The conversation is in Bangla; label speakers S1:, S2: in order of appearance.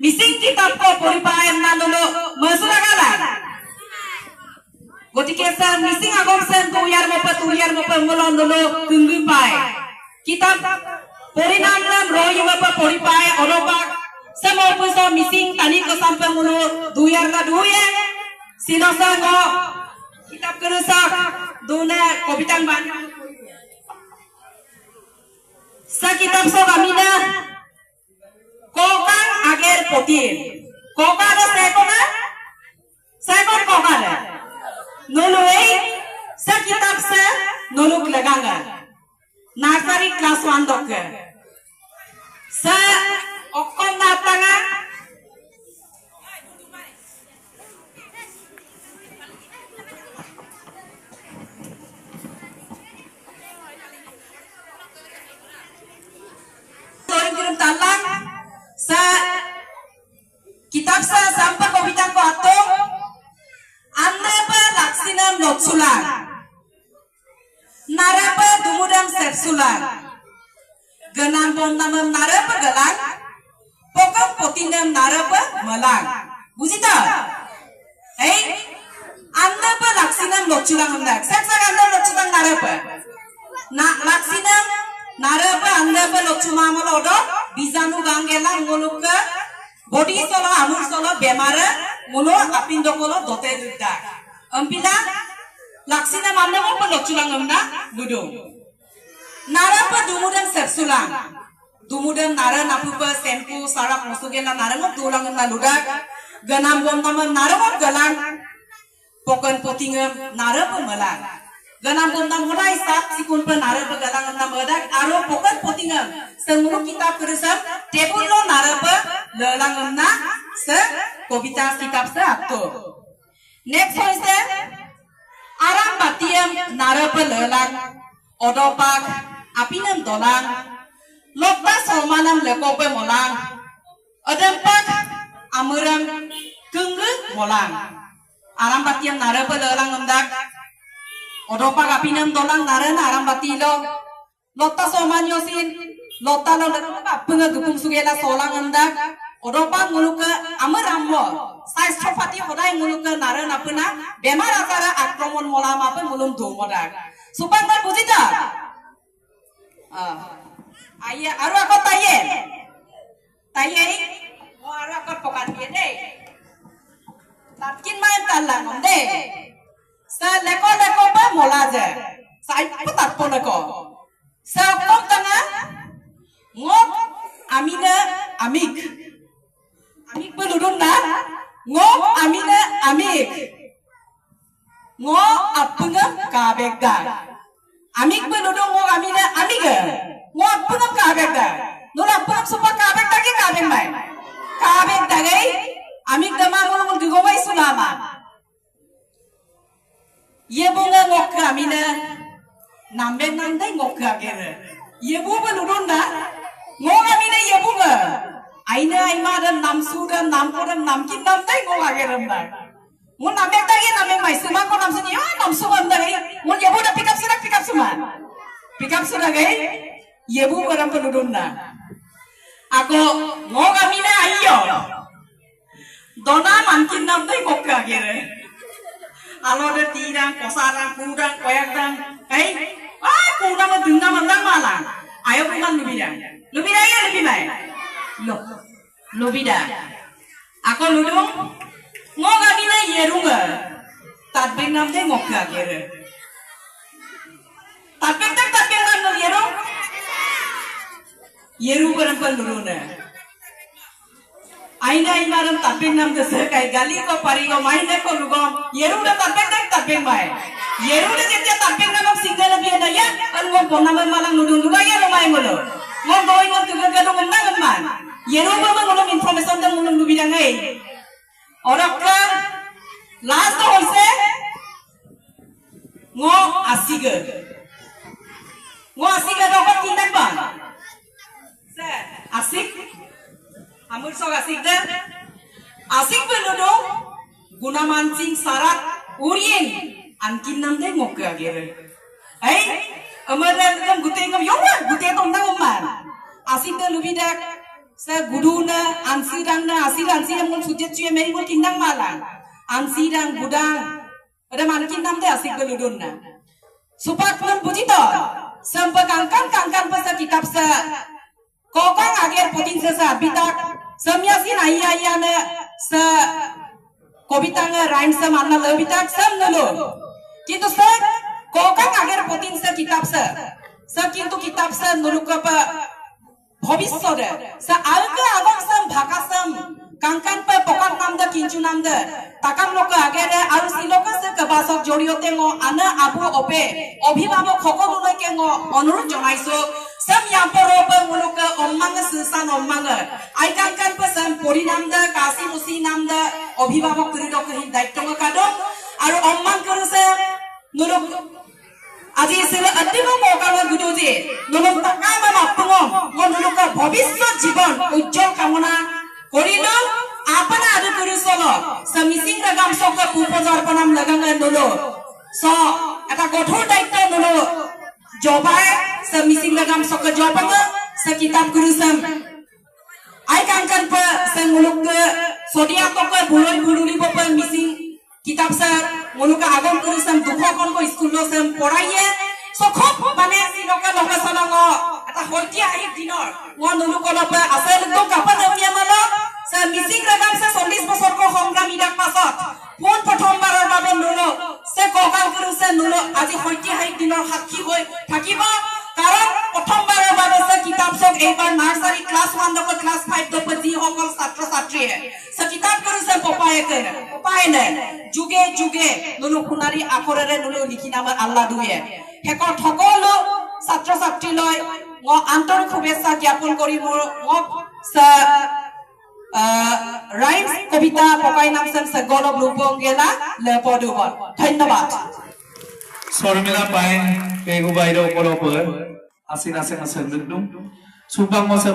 S1: মিচিং কিতাপক পৰিপায় নাললো মচুৰাগালা গতিকে স্যার মিচিং আগম সেন তুয়ার মপে তুয়ার মপে মলন দলো কুঙ্গি পায় কিতাপ পরিণাম নাম রই মপে পরিপায় অনবাক semua so missing tani ke sampai mulu duyar ka duye sino sa ngo kitab kerusak duna kopitan ban sa kitab so kamina kokan ager potir kokan ada sekona sekon kokan nulu ei sa kitab sa nuluk laganga nursery class 1 dok sa অকম নাটাঙা narapa dumudam sepsulang ganam bom namam narapa galang পকম পতিনাম নারপ মলাং বুঝিত এই আন্নাপ লাক্সিনাম লচ্চুলাং হন্দাক সাক সাক আন্না লচ্চুলাং নারপ না লাক্সিনাম নারপ আন্নাপ লচ্চুমা আমল অড বীজাণু গাঙ্গেলা মুলুক বডি সল আমুর সল বেমার মুলো আপিন্দ কল দতে দুটা অম্পিলা laksina mamna mo pa notchulang na gudu nara pa dumudam sepsulang dumudam nara napupa senpu na nara mo tulang na ludak. Ganam gom nara mo galang. Pokan potingam nara pa malang ganam gom na hodai sat sikun pa nara pa galang na madak aro pokan potingam senguru kitab kurusam tebul lo nara pa lelang na sa kobita kitab sa akto. next question. Aram batiem narapa lelang, odopak, apinem dolang, lokta somanam lekope molang, odempak, amuram gengge molang. Aram batiem narapa lelang ngendak, odopak apinam dolang naren arang batilo, lotta soman yosin, lotta lo lekopak, pengegebung sugela solang ngendak, odopak nguluke amuram lo, Nara napuna. Bemar akara akromon molam apa mulum dhumodak. Supaya nggak bujita. Ah. Ayah, aru aku tanya. Tanya ini, mau aru aku pokan dia deh. Tatkin main talang om deh. Sa leko leko ba mola je. Sa ipu tat po leko. Sa kom tanga, ngok amina. Amik আমি মো আপন কাবে দা আমিক কবে নুডো মো আমি না আমি গে। মো আপন কাবে দা নুর আপন সব কাবেক দা কি কাবেক মাই? কাবেক দা গাই আমি দমা মো মন গগো মাই সুনা ইয়ে বঙ্গ নক আমি না নামবে নান্দাই নক আগে ইয়ে বুব নুডো না মো আমি না ইয়ে বুব আইনে আইমা দা নাম সুগা নাম পড়া নাম কি নান্দাই নক আগে রে মাই mun na mek tagi na mek mai suma ko nam sini ah nam suma nda gai mun yebu na pick up sira pick up suma pick up sura gai yebu baram pendudun na ako ngo kami na ayo dona mantin nam dai kok kagere alore tirang kosarang kurang koyakdang kai ah kurang dindam andang malang ayo bukan lubira lubira ya lebih baik lo lubira ako lulung ngo kami na yeru namde mokka gere tapete tapete no yero yeru baran pan durune aina aina ram tapete namde se kai gali ko pari ko mahine ko lugo yeru da tapete tapete mai yeru da jete tapete nam single bi na ya an mo bona ma malang nudu nudu ya lo mai ngolo mo boy mo tu ga do ngna ngan man yeru ba ma ngolo information da ngolo nubi da ngai orang last হৈছে ngo asiga. Ngo asiga dapat tindak bang. asik? Amul sok asik deh asik benudo guna mancing syarat urien. Ankin nam deh ngok ke agere eh amaran kam gute ngam yong gute tom nang man asik deh lubi dak. Sa guduna ansirang na asiran si mul sujet cuy meri mul kindang malang. Ansirang gudang ada mana kindang deh asik geludun na supat mun buji to sampai kangkan kangkan pasa kitab sa kokang ager putin sa sa bitak samyasin ayah ayah na sa কবিতা রাইম সে মাননা লবিতা সব নলো কিন্তু স্যার কোকাং আগের পতিন সে কিতাব সে সে কিন্তু কিতাব সে নুরুকপ ভবিষ্যতে সে আলকে আগম সম কাঙ্কান পে পকান নাম দে কিঞ্চু নাম দে তাকাম লোক আগেরে আর সিলোক সে কবাসক জড়িয়তে ঙ, আনা আবু অপে। অভিভাবক সকলোলৈকে ঙ, অনুৰোধ জনাইছো সম ইয়াম্পৰপে মুলুক অম্মাং সিসান অম্মাং আই কাঙ্কান পে সম পরিণাম দে কাসি মুসি নাম দে অভিভাবক করিডক হি দায়িত্ব কাদো আৰু অম্মাং কৰিছে নুলুক আজি এসে অন্তিম মৌকালৈ গুদুজি নুলুক তাকাম আপঙম মই নুলুকৰ ভৱিষ্যত জীৱন, উজ্জ্বল কামনা আপনা আদু কৰি চল সমিসিং ৰগাম সক উপজৰ্পণম লগাঙে নুলো। স এটা কঠোৰ দায়িত্ব নুলো। জবাই সমিসিং ৰগাম সক জবাঙ স ke sodia to ke buloi bululi bo pe missing kitab sa muluk ke agam kuri sam dukho kon ko school lo sam পড়াইয়ে। সখপ মানে সিনকে লগে সলং এটা হলটি আহি দিনৰ। ও নুলুক লপে আছে তো কাপা নমিয়া মাল সে মিসিং রাগাম সে 40 বছর কো সংগ্রামী ডাক পাছত কোন প্ৰথমবাৰৰ বাবে নুলো সে ককাল কৰো সে নুলো আজি আহি দিনৰ সাক্ষী হৈ থাকিব। কাৰণ প্ৰথমবাৰৰ বাবে সে কিতাপ চক এইবাৰ নাৰ্সাৰী ক্লাছ 1 দক ক্লাছ 5 দক যিসকল ছাত্ৰ ছাত্ৰীয়ে সে কিতাপ কৰিছে পপায়েকে পপায়নে যুগে যুগে নুলো সোণাৰী আখৰেৰে নুলো লিখি নাম আল্লাহ দুয়ে। শেষত সকলো ছাত্ৰ ছাত্ৰীলৈ মই আন্তৰিক শুভেচ্ছা জ্ঞাপন কৰি মোৰ মোক ৰাইম কবিতা পকাই নাম চেন সে গৌৰৱ ৰূপংগেলা লেপদুবল ধন্যবাদ
S2: শর্মিলা পাইন পেগু বাইরে উপলব্ধ আসিন আসেন আসেন দুম সুপাং মসে